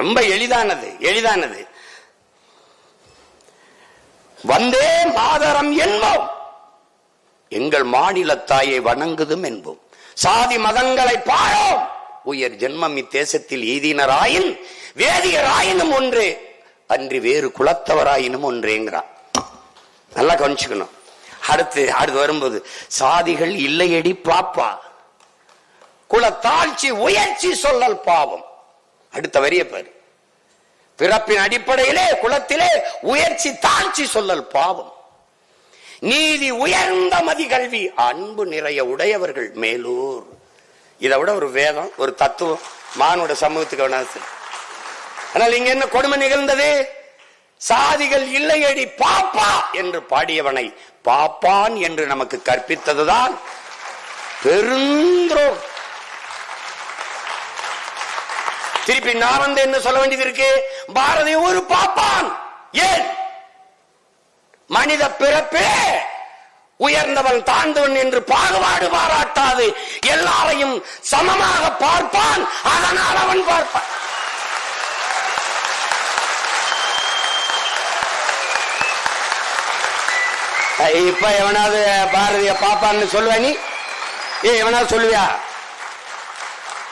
ரொம்ப எளிதானது எளிதானது. வந்தே மாதரம் என்போம். எங்கள் மாநில தாயை வணங்குதும் என்போம். சாதி மதங்களை பாழோம். உயர் ஜென்மம் இத்தேசத்தில் எய்தினராயின் வேதியராயினும் ஒன்று. அன்றி வேறு குலத்தவராயினும் ஒன்றேங்கிறான். நல்லா கவனிச்சுக்கணும். அடுத்து அடுத்து வரும்போது சாதிகள் இல்லையடி பாப்பா. குலத்தாழ்ச்சி உயர்ச்சி சொல்லல் பாவம். அடுத்த வரிய பாரு. பிறப்பின் அடிப்படையிலே குலத்திலே உயர்ச்சி தாழ்ச்சி சொல்லல் பாவம். நீதி உயர்ந்த மதி கல்வி அன்பு நிறைய உடையவர்கள் மேலூர். இதை விட ஒரு வேதம் ஒரு தத்துவம் மானுட சமூகத்துக்கு வேணாது ஆனால் இங்க என்ன கொடுமை நிகழ்ந்தது? சாதிகள் இல்லையடி பாப்பா என்று பாடியவனை பாப்பான் என்று நமக்கு கற்பித்ததுதான் பெருந்தோ திருப்பி நான் வந்து என்ன சொல்ல வேண்டியது இருக்கு? பாரதி ஒரு பாப்பான். ஏன்? மனித பிறப்பே உயர்ந்தவன் தாழ்ந்தவன் என்று பாகுபாடு பாராட்டாது. எல்லாரையும் சமமாக பார்ப்பான். அதனால் அவன் பார்ப்பான். இப்ப எவனாவது பாரதிய பாப்பான்னு சொல்லுவ நீ? ஏ எவனாவது சொல்லுவியா?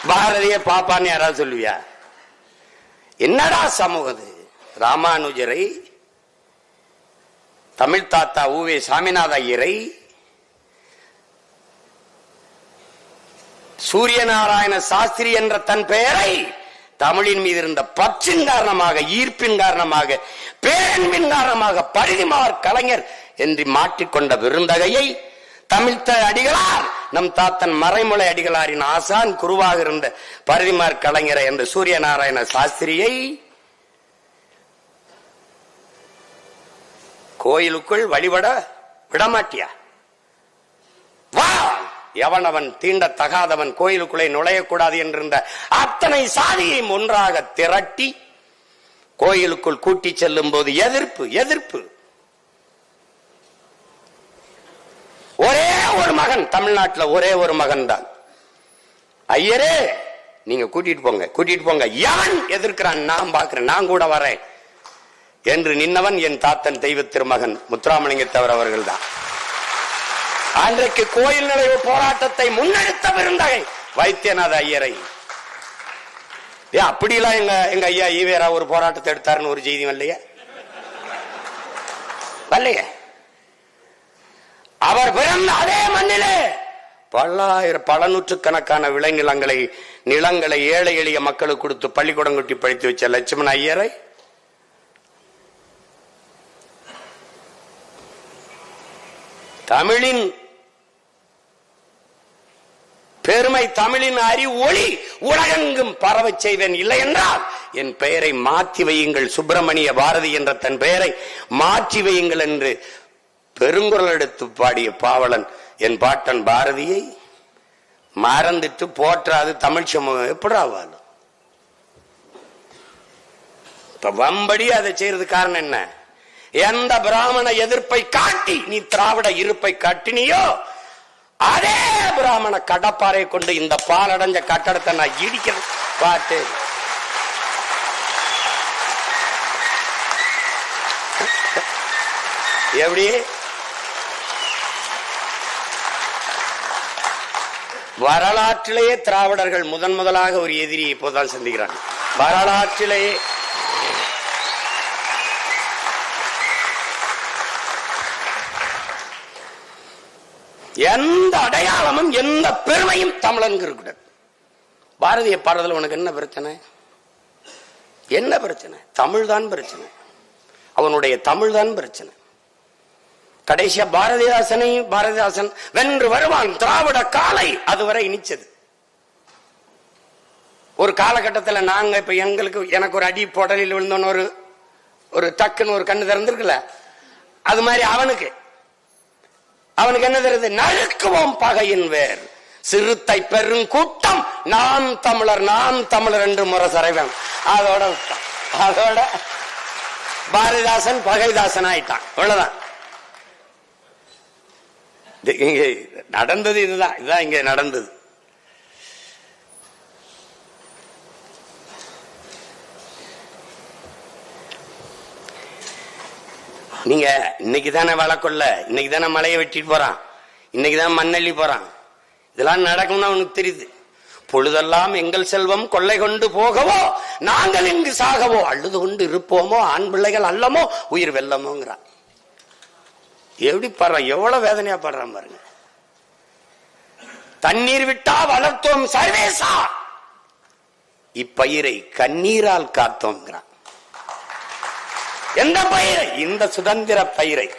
பாரதிய பாப்பான்னு யாராவது சொல்லுவியா? என்னடா சமூகம் அது? ராமானுஜரை தமிழ் தாத்தா ஊவே சாமிநாத ஐயரை சூரியநாராயண சாஸ்திரி என்ற தன் பெயரை தமிழின் மீது இருந்த பற்றின் காரணமாக ஈர்ப்பின் காரணமாக பேரன்பின் காரணமாக பரிதிமார் கலைஞர் என்று மாற்றிக்கொண்ட விருந்தகையை தமிழ்த்த அடிகளார் நம் தாத்தன் மறைமுலை அடிகளாரின் ஆசான் குருவாக இருந்த பரதிமார் கலைஞரை என்ற சூரியநாராயண சாஸ்திரியை கோயிலுக்குள் வழிபட விடமாட்டியா? வா! எவனவன் தீண்ட தகாதவன் கோயிலுக்குள்ளே நுழையக்கூடாது என்றிருந்த அத்தனை சாதியையும் ஒன்றாக திரட்டி கோயிலுக்குள் கூட்டி செல்லும் போது எதிர்ப்பு எதிர்ப்பு. ஒரே ஒரு மகன். தமிழ்நாட்டில் ஒரே ஒரு மகன் தான் ஐயரே நீங்க கூட்டிட்டு போங்க கூட்டிட்டு போங்க. யான் எதிர்க்கிறான்? நான் பாக்குறேன் நான் கூட வரேன். என்று நின்னவன் என் தாத்தன் தெய்வ திருமகன் முத்துராமலிங்கத்தவர் அவர்கள் தான் அன்றைக்கு கோயில் நுழைவு போராட்டத்தை முன்னெடுத்த விருந்தகை வைத்தியநாத ஐயரை. ஏ அப்படிலாம் எங்க எங்க ஐயா ஈவேரா ஒரு போராட்டத்தை எடுத்தாருன்னு ஒரு செய்தி வரலையா? வரலையே. அவர் பிறந்த அதே மண்ணிலே. பல்லாயிரம் பல நூற்றுக்கணக்கான விளைநிலங்களை நிலங்களை ஏழை எளிய மக்களுக்கு கொடுத்து பள்ளிக்கூடம் குட்டி படித்து வச்ச லட்சுமண ஐயரை தமிழின் பெருமை தமிழின் அறி ஒளி உலகெங்கும் பரவச் செய்வேன் இல்லை என்றால் என் பெயரை மாற்றி வையுங்கள். சுப்பிரமணிய பாரதி என்ற தன் பெயரை மாற்றி வையுங்கள் என்று பெருங்குரல் எடுத்து பாடிய பாவலன் என் பாட்டன் பாரதியை மறந்துட்டு போற்றாது தமிழ் சமூகம். எப்படாவாலும் இப்ப வம்படி அதை செய்யறது காரணம் என்ன? எந்த பிராமண எதிர்ப்பை காட்டி நீ திராவிட இருப்பை காட்டினியோ அதே பிராமண கடப்பாறை கொண்டு இந்த பாலடைஞ்ச கட்டடத்தை நான் இடிக்கிறேன். பாட்டு. எப்படி? வரலாற்றிலேயே திராவிடர்கள் முதன் முதலாக ஒரு எதிரியை இப்போதான் சந்திக்கிறாங்க வரலாற்றிலேயே எந்த அடையாளமும் எந்த பெருமையும் தமிழனுக்கு இருக்கக்கூடாது. பாரதிய பாடுறதுல உனக்கு என்ன பிரச்சனை? என்ன பிரச்சனை? தமிழ் தான் பிரச்சனை. அவனுடைய தமிழ் தான் பிரச்சனை. கடைசியா பாரதிதாசனை பாரதிதாசன் வென்று வருவான் திராவிட காலை அதுவரை இனிச்சது. ஒரு காலகட்டத்தில் நாங்க இப்ப எங்களுக்கு எனக்கு ஒரு அடி புடலில் விழுந்தோன்னு ஒரு ஒரு டக்குன்னு ஒரு கண்ணு திறந்திருக்குல்ல? அது மாதிரி அவனுக்கு. அவனுக்கு என்ன தெரியுது? நழுக்குவோம் பகையின் வேர். சிறுத்தை பெருங்கூட்டம் நாம் தமிழர் நாம் தமிழர் என்று முரசறைவன். அதோட அதோட பாரதிதாசன் பகைதாசன் ஆயிட்டான் அவ்வளவுதான். இங்கே நடந்தது இதுதான். இதுதான் இங்கே நடந்தது. நீங்க இன்னைக்கு தானே வழக்கொள்ள இன்னைக்கு தானே மலையை வெட்டிட்டு போறான். இன்னைக்கு தான் மண்ணள்ளி போறான். இதெல்லாம் நடக்கும்னு அவனுக்கு தெரியுது. பொழுதெல்லாம் எங்கள் செல்வம் கொள்ளை கொண்டு போகவோ நாங்கள் இங்கு சாகவோ அழுது கொண்டு இருப்போமோ ஆண் பிள்ளைகள் அல்லமோ உயிர் வெல்லமோங்கிறான். எப்படி பாடுறான்? எவ்வளவு வேதனையா பாடுறான் பாருங்க. தண்ணீர் விட்டா வளர்த்தோம் சர்வேசா. இப்பயிரை கண்ணீரால் காத்தோங்கிறான். எந்த பயிரை? இந்த சுதந்திர பயிரை.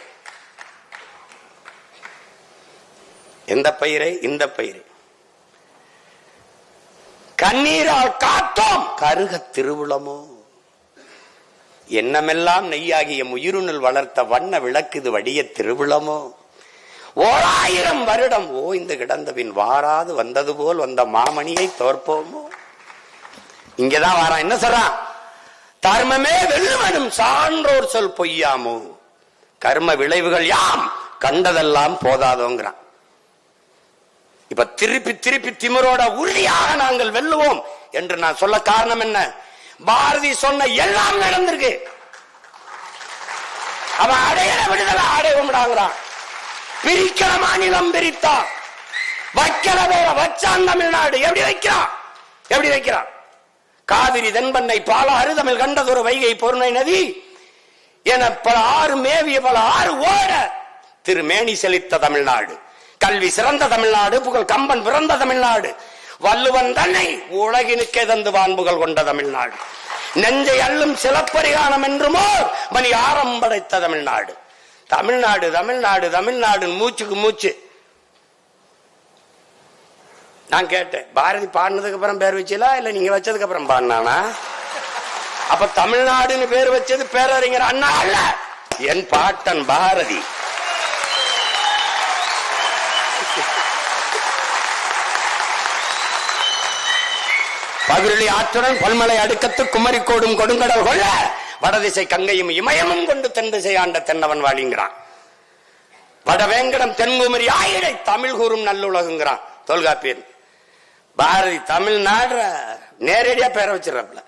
எந்த பயிரை? இந்த பயிரை. கண்ணீரால் காத்தோம். கருக திருவுளமோ? எண்ணமெல்லாம் நெய்யாகிய உயிருணில் வளர்த்த வண்ண விளக்குது வடிய திருவிழமோ ஓராயிரம் வருடம் ஓய்ந்து கிடந்தபின் வாராது வந்தது போல் வந்த மாமணியை தோற்போமோ? இங்கதான் வாரான் என்ன சொல்றான் தர்மமே வெல்லுவனும் சான்றோர் சொல் பொய்யாமோ? கர்ம விளைவுகள் யாம் கண்டதெல்லாம் போதாதோங்கிறான். இப்ப திருப்பி திருப்பி திமிரோட உறுதியாக நாங்கள் வெல்லுவோம் என்று நான் சொல்ல காரணம் என்ன? பாரதி சொன்ன எல்லாம் நடந்திருக்கு. அவன் அடையிற விடுதலை அடைவோம்டாங்கிறான் பிரிக்கிற மாநிலம் பிரித்தான் வைக்கிற வேற வச்சான் தமிழ்நாடு. எப்படி வைக்கிறான்? எப்படி வைக்கிறான்? காவிரி தென்பண்ணை பாலாறு தமிழ் கண்டதொரு வைகை பொருணை நதி என பல ஆறு மேவிய பல ஆறு ஓட திருமேனி செழித்த தமிழ்நாடு. கல்வி சிறந்த தமிழ்நாடு புகழ் கம்பன் பிறந்த தமிழ்நாடு. வள்ளுவன் தன்னை உலகினுக்கே தந்து வான்புகள் கொண்ட தமிழ்நாடு. நெஞ்சை அள்ளும் சிலப்பரிகானம் என்றுமோ மணி ஆரம் படைத்த தமிழ்நாடு. தமிழ்நாடு தமிழ்நாடு தமிழ்நாடு மூச்சுக்கு மூச்சு. நான் கேட்டேன் பாரதி பாடினதுக்கு அப்புறம் பேர் வச்சீங்களா இல்ல நீங்க வச்சதுக்கு அப்புறம் பாடினானா? அப்ப தமிழ்நாடுன்னு பேர் வச்சது பேரறிஞர் அண்ணா அல்ல. என் பாட்டன் பாரதி. பகிரொலி ஆற்றுடன் பல்மலை அடுக்கத்து குமரிக்கோடும் கொடுங்கடல் கொள்ள வடதிசை கங்கையும் இமயமும் கொண்டு தென் திசை ஆண்ட தென்னவன் வாழிங்கிறான். வடவேங்கடம் தென்குமரி ஆயிரை தமிழ் கூறும் நல்லுலகுங்கிறான் தொல்காப்பியன். பாரதி தமிழ்நாடு நேரடியா பேர வச்சிடறப்பல.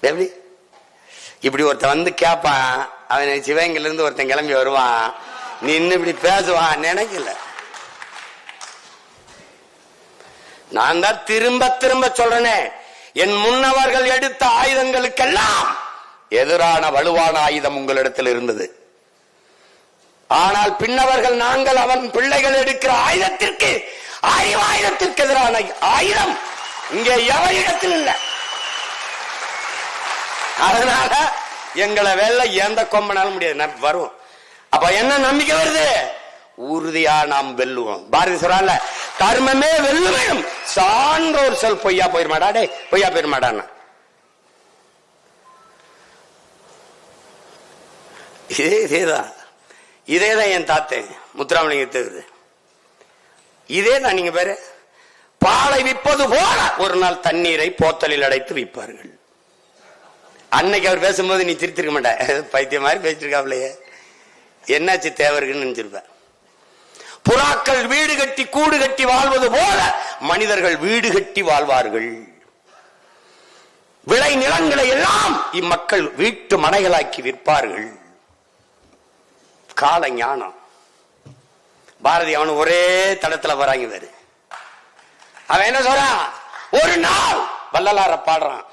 எப்படி? இப்படி ஒருத்தன் வந்து கேட்பான் அவன் சிவங்கிலிருந்து ஒருத்தன் கிளம்பி வருவான். நீ இன்னும் இப்படி பேசுவான் நினைக்கல. நான் தான் திரும்ப திரும்ப சொல்றேனே. என் முன்னவர்கள் எடுத்த ஆயுதங்களுக்கெல்லாம் எதிரான வலுவான ஆயுதம் உங்களிடத்தில் இருந்தது. ஆனால் பின்னவர்கள் நாங்கள் அவன் பிள்ளைகள் எடுக்கிற ஆயுதத்திற்கு ஆயுதத்திற்கு எதிரான ஆயுதம் இங்கே எவரிடத்தில் இல்லை. அதனால எங்களை வெள்ள எந்த கொம்பனாலும் முடியாது. வரும் அப்ப என்ன நம்பிக்கை வருது? உறுதியா நாம் வெல்லுவோம். பாரதி சொல்றான்ல கர்மமே வெல்லுவேன் சான்றோர் சொல் பொய்யா போயிருமாடா டே பொய்யா போயிருமாடான்னா. இதே இதேதான். இதேதான் என் தாத்தன் முத்துராமலிங்கத்துக்கு இதே தான் நீங்க பேரு. பாலை விற்பது போல ஒரு நாள் தண்ணீரை போத்தலில் அடைத்து விற்பார்கள். அன்னைக்கு அவர் பேசும்போது நீ திருத்திருக்க மாட்ட. பைத்திய மாதிரி பேசிருக்காப்லையே என்னாச்சு தேவருக்குன்னு நினைச்சிருப்பேன் புறாக்கள் வீடு கட்டி கூடு கட்டி வாழ்வது போல மனிதர்கள் வீடு கட்டி வாழ்வார்கள். விளை நிலங்களை எல்லாம் இம்மக்கள் வீட்டு மனைகளாக்கி விற்பார்கள். கால ஞானம். பாரதி அவன் ஒரே தடத்துல வராங்க வேறு அவன் என்ன சொல்றான்? ஒரு நாள் வள்ளலார பாடுறான்.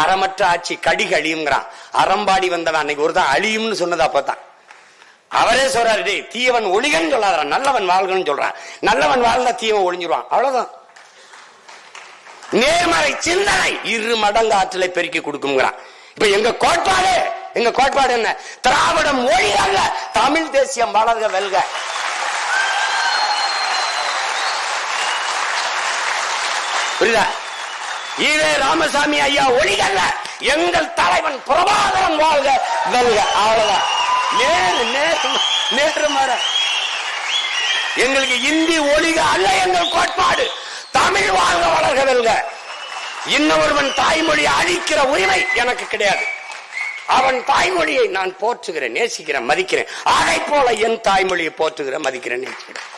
அறமற்ற ஆட்சி கடிக அழியுங்கிறான் அறம்பாடி வந்தவன் அன்னைக்கு ஒருதான் அழியும்னு சொன்னதா பார்த்தான் அவரே சொல்றாரு டே தீயவன் ஒளிகன்னு சொல்லாதான் நல்லவன் வாழ்கன்னு சொல்றான். நல்லவன் வாழ்ந்தா தீயவன் ஒளிஞ்சிருவான். அவ்வளவுதான். நேர்மறை சிந்தனை இரு மடங்கு ஆற்றலை பெருக்கி கொடுக்குங்கிறான் இப்ப எங்க கோட்பாடு எங்க கோட்பாடு என்ன? திராவிடம் மொழி அல்ல தமிழ் தேசியம் வளர்க வெல்க. புரியுதா? ஈவே ராமசாமி ஐயா ஒளிகல்ல எங்கள் தலைவன் பிரபாகரம் வாழ்க வெல்க. அவ்வளவுதான். நேரு நேரு நேரு எங்களுக்கு இந்தி ஒளிக அல்ல எங்கள் கோட்பாடு. தமிழ் வாழ்க வளர்க இன்னொருவன் தாய்மொழி அழிக்கிற உரிமை எனக்கு கிடையாது. அவன் தாய்மொழியை நான் போற்றுகிறேன் நேசிக்கிறேன் மதிக்கிறேன். அதை போல என் தாய்மொழியை போற்றுகிறேன் மதிக்கிறேன் நேசிக்கிறேன்.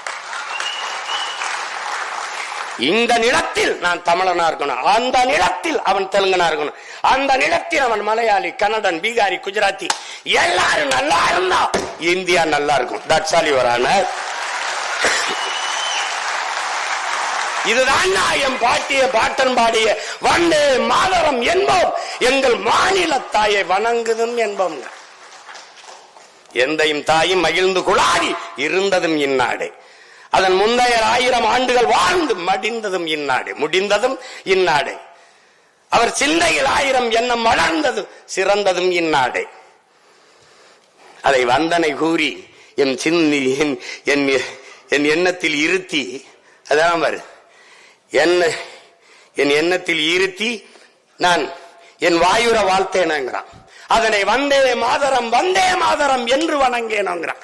இந்த நிலத்தில் நான் தமிழனா இருக்கணும். அந்த நிலத்தில் அவன் தெலுங்கனா இருக்கணும். அந்த நிலத்தில் அவன் மலையாளி கன்னடன் பீகாரி குஜராத்தி எல்லாரும் நல்லா இருந்தா இந்தியா நல்லா இருக்கும். தட்சாலி வரான இதுதான் என் பாட்டிய பாட்டன் பாடிய வந்தே மாதரம் என்போம். எங்கள் மாநில தாயை வணங்குதும் என்போம். எந்தையும் தாயும் மகிழ்ந்து குழாடி இருந்ததும் இந்நாடு. அதன் முந்தைய ஆயிரம் ஆண்டுகள் வாழ்ந்து மடிந்ததும் இந்நாடு முடிந்ததும் இந்நாடு. அவர் சிந்தையில் ஆயிரம் எண்ணம் வளர்ந்தது சிறந்ததும் இந்நாடு. அதை வந்தனை கூறி என் சிந்தி என் என் எண்ணத்தில் இருத்தி அதான் என்ன என் எண்ணத்தில் இருத்தி நான் என் வாயுர வாழ்த்தேனங்கிறான். அதனை வந்தே மாதரம் வந்தே மாதரம் என்று வணங்கேனோங்கிறான்.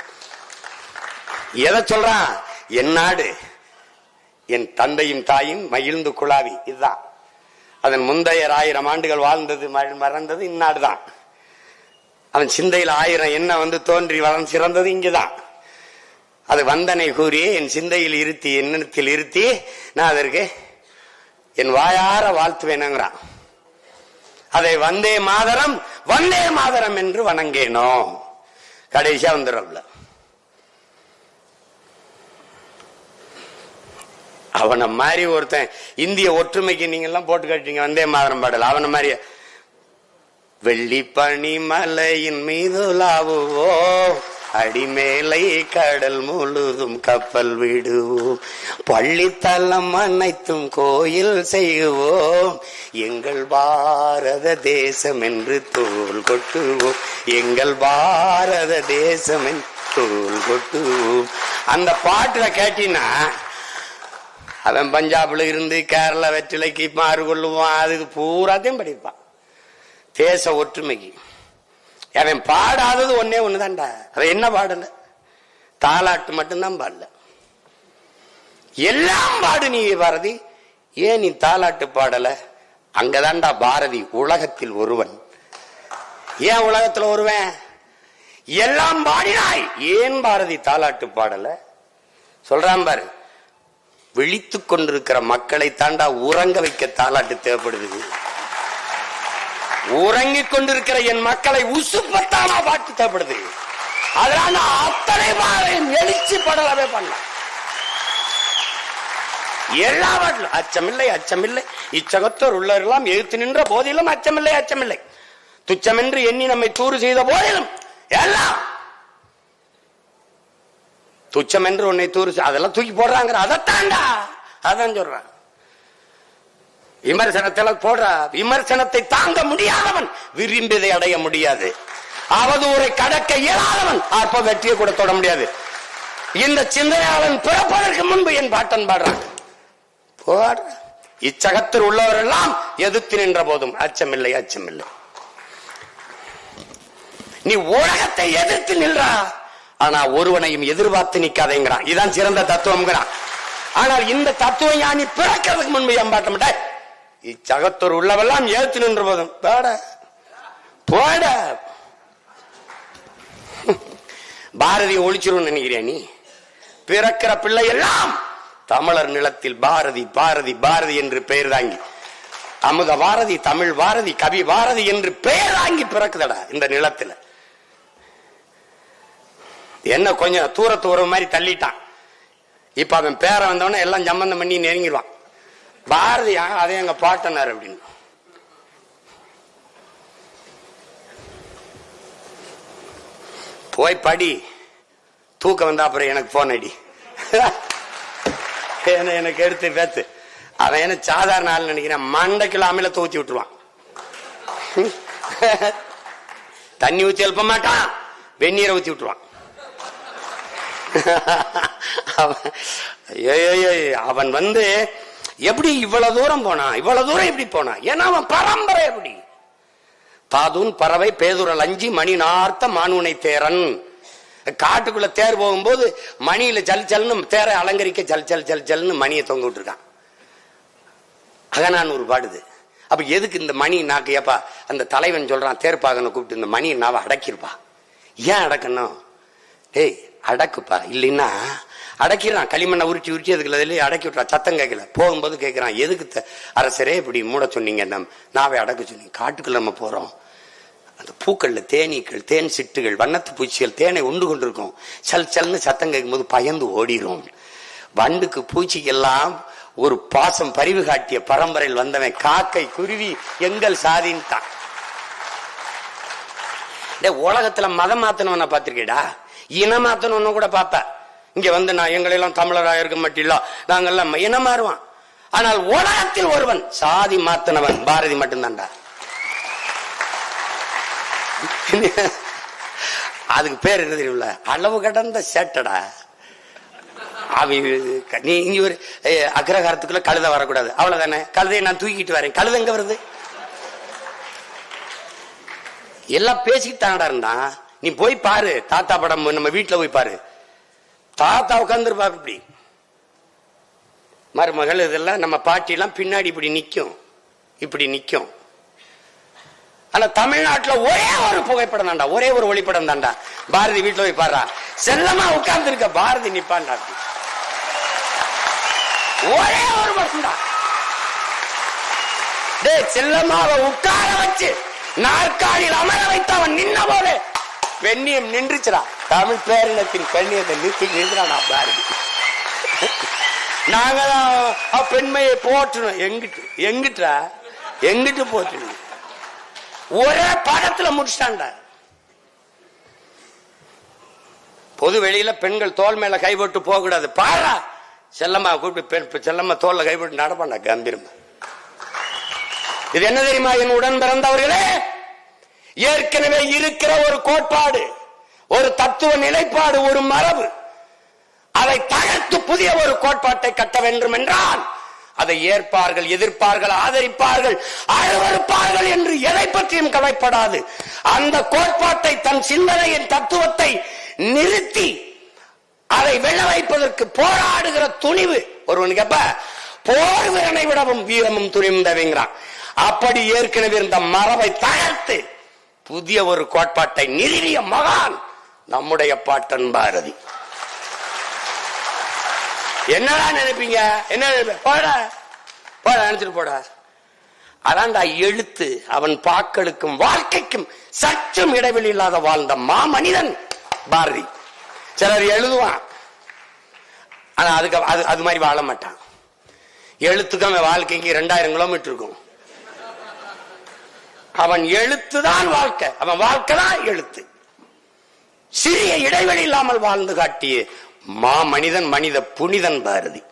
எதை சொல்றான்? என் நாடு என் தந்தையும் தாயும் மகிழ்ந்து குழாவி. இதுதான். அதன் முந்தைய ஆயிரம் ஆண்டுகள் வாழ்ந்தது மறந்தது இந்நாடுதான் அவன் சிந்தையில் ஆயிரம் என்ன வந்து தோன்றி வளம் சிறந்தது இங்குதான். அது வந்தனை கூறி என் சிந்தையில் இருத்தி எண்ணத்தில் இருத்தி நான் அதற்கு என் வாயார வாழ்த்துவேனுங்கிறான். அதை வந்தே மாதரம் வந்தே மாதரம் என்று வணங்கேனோ கடைசியா வந்துடும்ல அவனை மாதிரி ஒருத்தன் இந்திய ஒற்றுமைக்கு நீங்க எல்லாம் போட்டு கட்டிங்க வந்தே மாதரம் பாடல். அவனை மாதிரி வெள்ளி பனி மலையின் மீது லாவுவோ அடிமேலை கடல் முழுதும் கப்பல் விடுவோம் பள்ளித்தலம் அனைத்தும் கோயில் செய்வோம் எங்கள் பாரத தேசம் என்று தோல் கொட்டுவோம் எங்கள் பாரத தேசம் என்று தோல் கொட்டுவோம் அந்த பாட்டுல கேட்டீங்கன்னா அவன் பஞ்சாபில் இருந்து கேரளா வெற்றிலைக்கு மாறு கொள்ளுவான். அதுக்கு பூராத்தையும் படிப்பான் தேச ஒற்றுமைக்கு. அவன் பாடாதது ஒன்னே ஒண்ணுதான்டா. அவன் என்ன பாடல? தாலாட்டு மட்டும்தான் பாடல. எல்லாம் பாடு நீ பாரதி. ஏன் நீ தாலாட்டு பாடல? அங்கதான்டா பாரதி உலகத்தில் ஒருவன். ஏன் உலகத்துல ஒருவன்? எல்லாம் பாடினாய். ஏன் பாரதி தாலாட்டு பாடல? சொல்றான் பாரு. விழித்துக் கொண்டிருக்கிற மக்களை தாண்டா உறங்க வைக்க தாலாட்டு தேவைப்படுது. உறங்கிக் கொண்டிருக்கிற என் மக்களை உசுப்பத்தானா பாட்டு தேவைப்படுது. அதனால அத்தனை பாளையும் எழுச்சி படலவே பண்ணலாம் எல்லா பாட்டிலும் அச்சமில்லை அச்சமில்லை. இச்சகத்தோர் உள்ளவர்களாம் எழுத்து நின்ற போதிலும் அச்சமில்லை அச்சமில்லை. துச்சமென்று எண்ணி நம்மை தூறு செய்த போதிலும் எல்லாம் துச்சம் என்று உன்னை தூறு அதெல்லாம் தூக்கி போடுறாங்க அதைத்தாண்டா அதான் சொல்றான். விமர்சனத்தில் போடுறா. விமர்சனத்தை தாங்க முடியாதவன் விரும்பியதை அடைய முடியாது. அவதூரை கடக்க இயலாதவன் அப்ப வெற்றியை கூட தொட முடியாது. இந்த சிந்தனையாளன் பிறப்பதற்கு முன்பு என் பாட்டன் பாடுறான். போடுற இச்சகத்தில் உள்ளவரெல்லாம் எதிர்த்து நின்ற போதும். அச்சமில்லை அச்சமில்லை. நீ உலகத்தை எதிர்த்து நின்றா ஆனா ஒருவனையும் எதிர்பார்த்து நிக்காதேங்கிறான். இதான் சிறந்த தத்துவம்ங்கிறான். ஆனால் இந்த தத்துவம் ஞானி பிறக்கிறதுக்கு முன்பு ஏம்பாட்ட மாட்டேன் இச்சகத்தோர் உள்ளவெல்லாம் ஏத்து நின்று போதும். போட. போட. பாரதி ஒழிச்சிரும் நினைக்கிறேன் நீ? பிறக்கிற பிள்ளை எல்லாம் தமிழர் நிலத்தில் பாரதி பாரதி பாரதி என்று பெயர் தாங்கி. அமுத பாரதி தமிழ் பாரதி கவி பாரதி என்று பெயர் தாங்கி பிறக்குதடா இந்த நிலத்துல. என்ன கொஞ்சம் தூரத்து உறவு மாதிரி தள்ளிட்டான். இப்ப அவன் பேர வந்தவன எல்லாம் சம்பந்தம் பண்ணி நெருங்கிடுவான். பாரதியா அதே எங்க பாட்டனார் அப்படின்னு. போய் படி. தூக்கம் வந்தா அப்புறம் எனக்கு போன் அடி. எனக்கு எடுத்து பேத்து. அவன் என்ன சாதாரண ஆள் நினைக்கிறேன். மண்டைக்குள்ள அமிலத்தை தூத்தி விட்டுருவான். தண்ணி ஊத்தி எழுப்ப மாட்டான். வெந்நீரை ஊத்தி விட்டுருவான். அவன் அவன் வந்து எப்படி இவ்வளவு தூரம் போனான் இவ்வளவு தூரம் எப்படி போனான் ஏன்னா அவன் பரம்பரை எப்படி பாதுன் பறவை பேதுரல் அஞ்சு மணி நார்த்த மானுனை தேரன் காட்டுக்குள்ள தேர் போகும்போது மணியில ஜல் ஜல்னு தேரை அலங்கரிக்க ஜல் ஜல் ஜல் ஜல்னு மணியை தொங்க விட்டுருக்கான். அகனானூர் பாடுது. அப்ப எதுக்கு இந்த மணி நாக்கு? ஏப்பா அந்த தலைவன் சொல்றான் தேர்ப்பாகனை கூப்பிட்டு இந்த மணி நாவை அடக்கிருப்பா ஏன் அடக்கணும்? டேய் அடக்குப்பா. இல்லைன்னா அடக்கிறான் களிமண்ணை உரிச்சு உருட்டி அதுக்குள்ள அதிலே அடக்கி விட்றான் சத்தம் கேட்கல. போகும்போது கேட்குறான் எதுக்கு த- அரசரே இப்படி மூட சொன்னீங்க நம் நாவே அடக்க சொன்னீங்க காட்டுக்குள்ள நம்ம போகிறோம் அந்த பூக்கள்ல தேனீக்கள் தேன் சிட்டுகள் வண்ணத்து பூச்சிகள் தேனை உண்டு கொண்டிருக்கும். சல் சல்னு சத்தம் கேட்கும்போது பயந்து ஓடிரும். வண்டுக்கு பூச்சிக்கெல்லாம் ஒரு பாசம் பரிவு காட்டிய பரம்பரையில் வந்தவன் காக்கை குருவி எங்கள் சாதின்ட்டான் டேய், உலகத்துல மதம் மாத்தனவன பாத்திருக்கேடா இனம் மாத்தணும்னு கூட பார்ப்ப இங்க வந்து நான் எங்களெல்லாம் தமிழராக இருக்க மாட்டில்லா நாங்கெல்லாம் இனம் மாறுவான். ஆனால் உலகத்தில் ஒருவன் சாதி மாத்தனவன் பாரதி மட்டும்தான்டா. அதுக்கு பேர் என்ன தெரியல அளவு கடந்த சேட்டடா. அவன் நீ இங்க ஒரு அக்ரகாரத்துக்குள்ள கழுத வரக்கூடாது. அவ்வளவுதானே? கழுதையை நான் தூக்கிட்டு வரேன். கழுத எங்க வருது? எல்லாம் பேசிக்கிட்டு தானடா இருந்தான். நீ போய் பாரு தாத்தா படம் நம்ம வீட்டுல போய் பாரு. தாத்தா உட்காந்துருப்பா இப்படி மருமகள் இதெல்லாம் நம்ம பாட்டி எல்லாம் பின்னாடி இப்படி நிக்கும். இப்படி நிக்கும். ஆனா தமிழ்நாட்டுல ஒரே ஒரு புகைப்படம் தாண்டா ஒரே ஒரு ஒளிப்படம் தாண்டா பாரதி வீட்டுல போய் பாடுறா. செல்லமா உட்கார்ந்து இருக்க பாரதி நிப்பாண்டா ஒரே ஒரு வருஷம் டே டேய் உட்கார வச்சு நாற்காலியில் அமர வைத்தவன் நின்ன போல பெண்ணியம் நின்றுச்சுடா. தமிழ் பேரினத்தின் பெண்ணியத்தை நிறுத்தி நின்றானா பாரதி நாங்க தான் பெண்மையை போற்றணும். எங்கிட்டு எங்கிட்டா எங்கிட்டு போற்றணும்? ஒரே படத்துல முடிச்சிட்டான்டா. பொது வெளியில பெண்கள் தோல் மேல கைப்பட்டு போக கூடாது பாரா செல்லம்மா கூப்பிட்டு செல்லம்மா தோல்ல கைப்பட்டு நடப்பாண்டா கம்பீரமா. இது என்ன தெரியுமா? என் உடன் பிறந்தவர்களே! ஏற்கனவே இருக்கிற ஒரு கோட்பாடு ஒரு தத்துவ நிலைப்பாடு ஒரு மரபு. அதை தகர்த்து புதிய ஒரு கோட்பாட்டை கட்ட வேண்டும் என்றால் அதை ஏற்பார்கள் எதிர்ப்பார்கள் ஆதரிப்பார்கள் அருவருப்பார்கள் என்று எதை பற்றியும் கவலைப்படாது. அந்த கோட்பாட்டை தன் சிந்தனையின் தத்துவத்தை நிறுத்தி அதை வெல்ல வைப்பதற்கு போராடுகிற துணிவு ஒருவனுக்கு எப்ப போர் வீரனை விடவும் வீரமும் துணிவும் அப்படி ஏற்கனவே இருந்த மரபை தகர்த்து புதிய ஒரு கோட்பாட்டை நிறுவிய மகான் நம்முடைய பாட்டன் பாரதி. என்னடா நினைப்பீங்க? என்ன நினைப்ப- போடா. போட நினைச்சிட்டு போடா. அதான்டா எழுத்து. அவன் பாக்களுக்கும் வாழ்க்கைக்கும் சற்றும் இடைவெளி இல்லாத வாழ்ந்த மாமனிதன் பாரதி. சிலர் எழுதுவான். ஆனா அதுக்கு அது அது மாதிரி வாழ மாட்டான். எழுத்துக்கும் அவன் வாழ்க்கைக்கு ரெண்டாயிரம் கிலோமீட்டர் இருக்கும். அவன் எழுத்துதான் வாழ்க்கை. அவன் வாழ்க்கை தான் எழுத்து. சிறிய இடைவெளி இல்லாமல் வாழ்ந்து காட்டிய மா மனிதன் மனித புனிதன் பாரதி.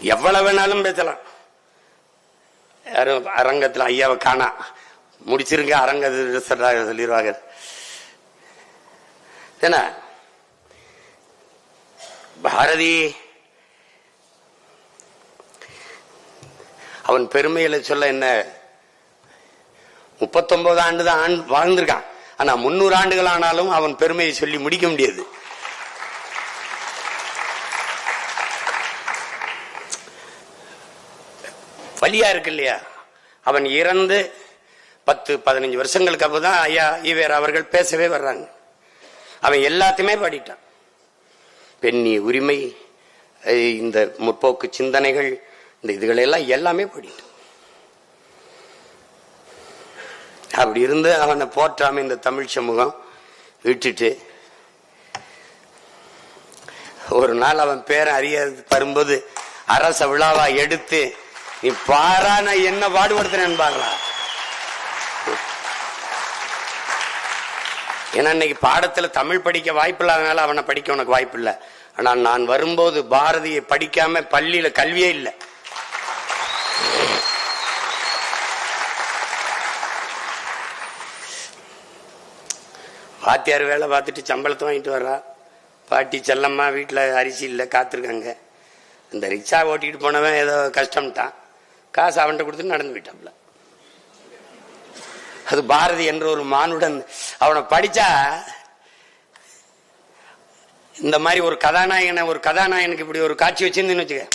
எவ்வளவு வேணாலும் பேசலாம். யாரும் அரங்கத்தில் ஐயாவை காணா. முடிச்சிருங்க அரங்க சொல்லிடுவாங்க. என்ன பாரதி அவன் பெருமையில சொல்ல என்ன? முப்பத்தொன்பது ஆண்டு தான் வாழ்ந்திருக்கான். ஆனா முன்னூறு ஆண்டுகள் ஆனாலும் அவன் பெருமையை சொல்லி முடிக்க முடியாது. வலியா இருக்கு இல்லையா? அவன் இறந்து பத்து பதினஞ்சு வருஷங்களுக்கு அப்பதான் ஐயா ஈவேர் அவர்கள் பேசவே வர்றாங்க. அவன் எல்லாத்தையுமே பாடிட்டான். பெண்ணி உரிமை இந்த முற்போக்கு சிந்தனைகள் இந்த இதுகளெல்லாம் எல்லாமே போயிட்டு அப்படி இருந்து அவனை போற்றாம இந்த தமிழ் சமூகம் விட்டுட்டு ஒரு நாள் அவன் பேரை அறிய வரும்போது அரச விழாவா எடுத்து நீ பாரா நான் என்ன பாடுபடுத்துறேன்னு பார்க்கலாம் ஏன்னா இன்னைக்கு பாடத்துல தமிழ் படிக்க வாய்ப்பு இல்லாதனால அவனை படிக்க உனக்கு வாய்ப்பு இல்லை. ஆனா நான் வரும்போது பாரதியை படிக்காம பள்ளியில கல்வியே இல்லை. வாத்தியார் வேலை பார்த்துட்டு சம்பளத்தை வாங்கிட்டு வர்றா. பாட்டி செல்லம்மா வீட்டில் அரிசி இல்லை காத்திருக்காங்க. இந்த ரிக்ஷா ஓட்டிட்டு போனவன் ஏதோ கஷ்டம்ட்டான். காசு அவன்கிட்ட கொடுத்துட்டு நடந்து போயிட்டாப்ல. அது பாரதி என்ற ஒரு மானுடன் அவனை படிச்சா இந்த மாதிரி ஒரு கதாநாயகனை ஒரு கதாநாயகனுக்கு இப்படி ஒரு காட்சி வச்சிருந்தேன்னு வச்சுக்க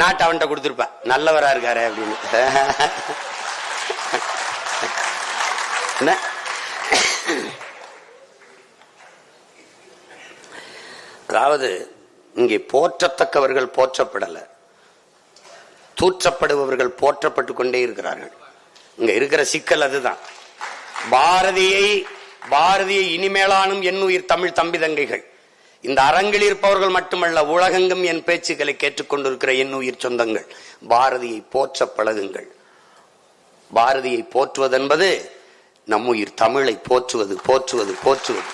நாட்டை அவன்கிட்ட கொடுத்துருப்பான் நல்லவரா இருக்காரு அப்படின்னு. என்ன? அதாவது இங்கே போற்றத்தக்கவர்கள் போற்றப்படலை. தூற்றப்படுபவர்கள் போற்றப்பட்டு கொண்டே இருக்கிறார்கள். இங்க இருக்கிற சிக்கல் அதுதான். பாரதியை பாரதியை இனிமேலானும் என் உயிர் தமிழ் தம்பி தங்கைகள். இந்த அரங்கில் இருப்பவர்கள் மட்டுமல்ல உலகெங்கும் என் பேச்சுக்களை கேட்டுக்கொண்டிருக்கிற என் உயிர் சொந்தங்கள். பாரதியை போற்ற பழகுங்கள். பாரதியை போற்றுவதென்பது நம்முயிர் உயிர் தமிழை போற்றுவது போற்றுவது போற்றுவது.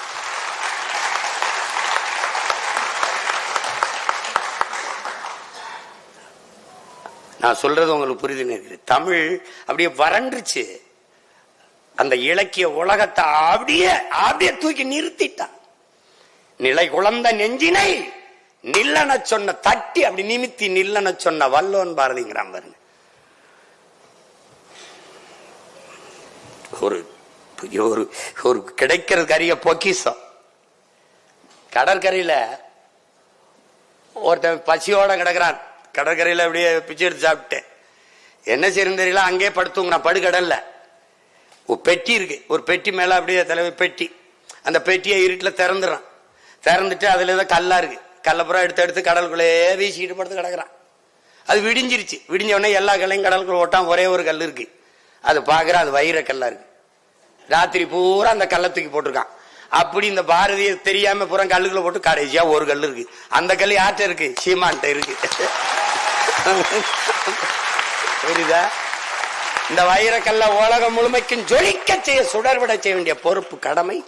நான் சொல்றது உங்களுக்கு புரிதுன்னு இருக்குது தமிழ் அப்படியே வறண்டுச்சு அந்த இலக்கிய உலகத்தை அப்படியே அப்படியே தூக்கி நிறுத்திட்டான். நிலை குழந்த நெஞ்சினை நில்லன சொன்ன தட்டி அப்படி நிமித்தி நில்லன சொன்ன வல்லோன் பாரதிங்கிறான் பாருங்க. ஒரு ஒரு ஒரு கிடைக்கிறது அரிய பொக்கிசம் கடற்கரையில ஒருத்தன் பசியோட கிடக்குறான். கடற்கரையில் அப்படியே பிச்சை எடுத்து சாப்பிட்டேன். என்ன செய்யணும் தெரியல அங்கேயே படுத்துங்கிறான் படுகடல்ல. ஒரு பெட்டி இருக்கு. ஒரு பெட்டி மேலே அப்படியே தலைவர் பெட்டி. அந்த பெட்டியை இருட்டில் திறந்துடுறான். திறந்துட்டு அதில் ஏதோ கல்லாக இருக்கு. கல்லப்புறம் எடுத்து எடுத்து கடலுக்குள்ளேயே வீசிக்கிட்டு படுத்து கிடக்குறான். அது விடிஞ்சிருச்சு. விடிஞ்ச உடனே எல்லா கல்லையும் கடலுக்குள்ள ஓட்டான் ஒரே ஒரு கல் இருக்கு. அது பார்க்குற அது வைர கல்லா இருக்கு. ராத்திரி பூரா அந்த கல்லை தூக்கி போட்டிருக்கான். அப்படி இந்த பாரதிய தெரியாம பூரா கல்லுக்குள்ள போட்டு கடைசியா ஒரு கல் இருக்கு. அந்த கல் யார்கிட்ட இருக்கு? சீமான்ட்ட இருக்கு. புரியுதா? இந்த வைரக்கல்ல உலகம் முழுமைக்கும் ஜொலிக்க செய்ய சுடர்விட செய்ய வேண்டிய பொறுப்பு கடமை.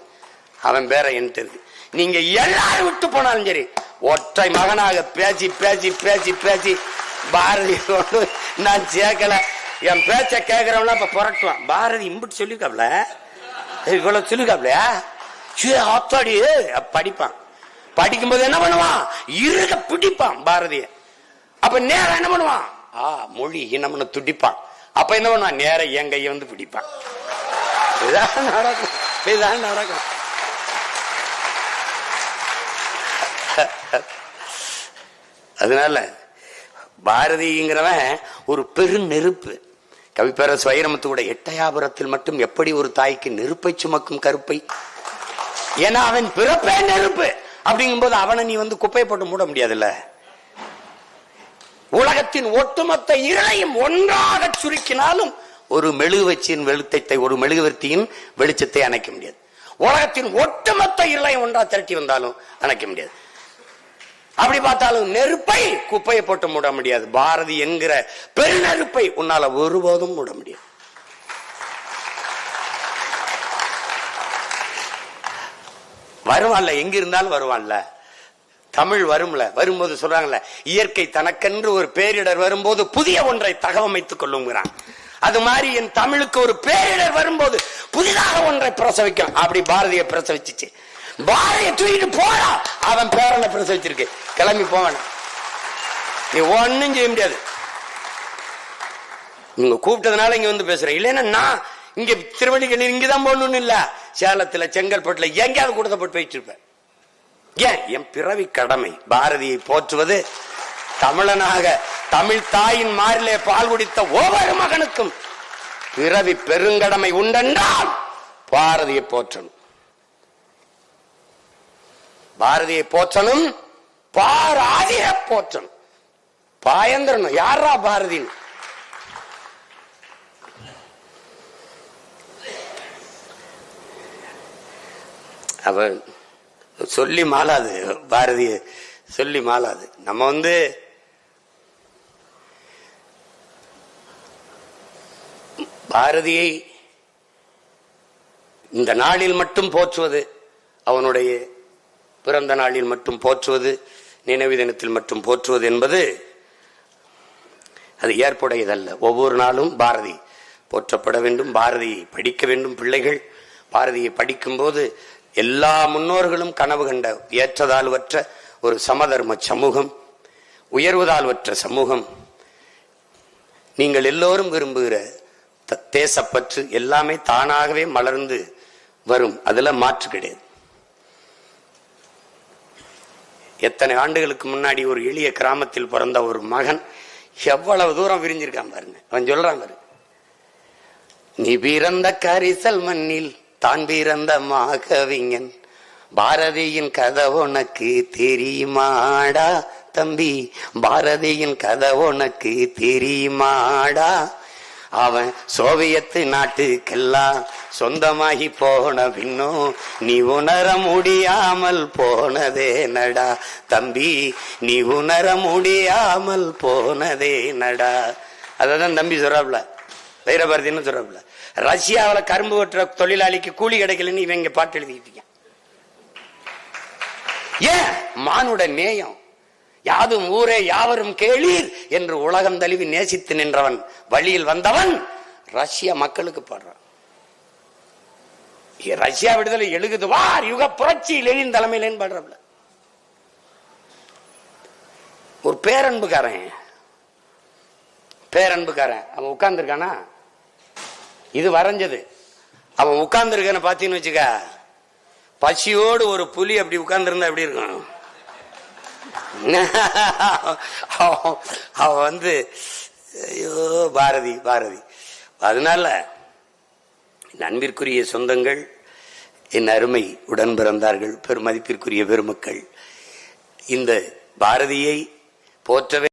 அவன் பேர என்கிட்ட நீங்க எல்லாரும் விட்டு போனாலும் சரி ஒற்றை மகனாக பேசி பேசி பேசி பேசி பாரதி நான் சேர்க்கல. என் பேச்ச கேட்கறவனா இப்ப புரட்டுவான். பாரதி இம்பிட்டு சொல்லிருக்காப்ல? இவ்வளவு சொல்லிருக்காப்லையா ஆத்தாடி. படிப்பான். படிக்கும்போது என்ன பண்ணுவான்? இருக பிடிப்பான் பாரதியை. அப்ப நேரம் என்ன பண்ணுவான்? ஆ மொழி இனம்னு துடிப்பான். அப்ப என்ன பண்ணுவான்? நேரம் என் கையை வந்து பிடிப்பான். இதான் நடக்கும். இதான் நடக்கும். அதனால பாரதிங்கிறவன் ஒரு பெரு நெருப்பு கவிப்பேரசு வைரமத்தோட எட்டயாபுரத்தில் மட்டும் எப்படி ஒரு தாய்க்கு நெருப்பை சுமக்கும் கருப்பை? ஏன்னா அவன் பிறப்பே நெருப்பு. அப்படிங்கும்போது அவனை நீ வந்து குப்பையை போட்டு மூட முடியாதுல்ல? உலகத்தின் ஒட்டுமொத்த இருளையும் ஒன்றாக சுருக்கினாலும் ஒரு மெழுகுவச்சியின் வெளிச்சத்தை ஒரு மெழுகுவர்த்தியின் வெளிச்சத்தை அணைக்க முடியாது. உலகத்தின் ஒட்டுமொத்த இருளையும் ஒன்றா திரட்டி வந்தாலும் அணைக்க முடியாது. அப்படி பார்த்தாலும் நெருப்பை குப்பையை போட்டு மூட முடியாது. பாரதி என்கிற பெருநெருப்பை உன்னால ஒருபோதும் மூட முடியாது. வருவான்ல எங்க இருந்தாலும் வருவான்ல. தமிழ் வரும்ல வரும்போது சொல்றாங்கல்ல இயற்கை தனக்கென்று ஒரு பேரிடர் வரும்போது புதிய ஒன்றை தகவமைத்துக் கொள்ளுங்கிறான். அது மாதிரி என் தமிழுக்கு ஒரு பேரிடர் வரும்போது புதிதாக ஒன்றை பிரசவிக்கும். அப்படி பாரதிய பிரசவிச்சுச்சு. பாரதிய தூக்கிட்டு போடா! அவன் பேரனை பிரசவிச்சிருக்கு. கிளம்பி போவான நீ ஒன்னும் செய்ய முடியாது. நீங்க கூப்பிட்டதுனால இங்க வந்து பேசுறேன். இல்லைன்னா நான் இங்க திருவள்ளிக்கண்ணி இங்கதான் போகணும்னு இல்ல. சேலத்துல செங்கல்பட்டுல எங்கேயாவது கூட்டத்தை போட்டு போயிட்டு இருப்பேன். ஏன்? என் பிறவி கடமை. பாரதியை போற்றுவது தமிழனாக தமிழ் தாயின் மாறிலே பால் குடித்த ஒவ்வொரு மகனுக்கும் பிறவி பெருங்கடமை உண்டென்றால் பாரதியை போற்றணும். பாரதியை போற்றணும் பாராதிய போற்றணும். பாயந்திரனும் யாரா பாரதின்னு அவன் சொல்லி மாலாது பாரதி சொல்லி மாலாது நம்ம வந்து பாரதியை இந்த நாளில் மட்டும் போற்றுவது அவனுடைய பிறந்த நாளில் மட்டும் போற்றுவது நினைவு தினத்தில் மட்டும் போற்றுவது என்பது அது ஏற்புடையதல்ல. ஒவ்வொரு நாளும் பாரதி போற்றப்பட வேண்டும் பாரதியை படிக்க வேண்டும் பிள்ளைகள். பாரதியை படிக்கும்போது எல்லா முன்னோர்களும் கனவு கண்ட ஏற்றதாழ்வற்ற ஒரு சமதர்ம சமூகம் உயர்வதாழ்வற்ற சமூகம். நீங்கள் எல்லோரும் விரும்புகிற த- தேசப்பற்று எல்லாமே தானாகவே மலர்ந்து வரும். அதுல மாற்று கிடையாது. எத்தனை ஆண்டுகளுக்கு முன்னாடி ஒரு எளிய கிராமத்தில் பிறந்த ஒரு மகன் எவ்வளவு தூரம் விரிஞ்சிருக்கான் பாருங்க. அவன் சொல்றான் பாரு. நீ பிறந்த கரிசல் மண்ணில் தான் பிறந்த மாகவிஞன் பாரதியின் கதை உனக்கு தெரியுமாடா தம்பி? பாரதியின் கதை உனக்கு தெரியுமாடா? அவன் சோவியத்து நாட்டுக்கெல்லாம் சொந்தமாகி போன பின்னும் நீ உணர முடியாமல் போனதே நடா தம்பி? நீ உணர முடியாமல் போனதே நடா அதான் தம்பி சொல்றாப்ல வைரபாரதின்னு சொல்றாப்ல. ரஷ்யாவுல கரும்பு வெட்டுற தொழிலாளிக்கு கூலி கிடைக்கலன்னு இவன் இங்க பாட்டு எழுதிட்டு ஏன்? மானுட நேயம். யாதும் ஊரே யாவரும் கேளீர் என்று உலகம் தழுவி நேசித்து நின்றவன். வழியில் வந்தவன் ரஷ்ய மக்களுக்கு பாடுறான். ஏ, ரஷ்யா விடுதலை எழுகுது. வார் யுக புரட்சி லெனின் தலைமையிலேன்னு பாடுறாப்ல ஒரு பேரன்புக்காரன். பேரன்புக்காரன். அவன் உட்கார்ந்துருக்கானா? இது வரைஞ்சது. அவன் உட்கார்ந்துருக்கான பார்த்தீங்கன்னு வச்சுக்க பசியோடு ஒரு புலி அப்படி உட்கார்ந்துருந்தா எப்படி இருக்கும்? அவன் வந்து ஐயோ பாரதி பாரதி. அதனால என் அன்பிற்குரிய சொந்தங்கள் என் அருமை உடன் பிறந்தார்கள் பெருமதிப்பிற்குரிய பெருமக்கள் இந்த பாரதியை போற்றவே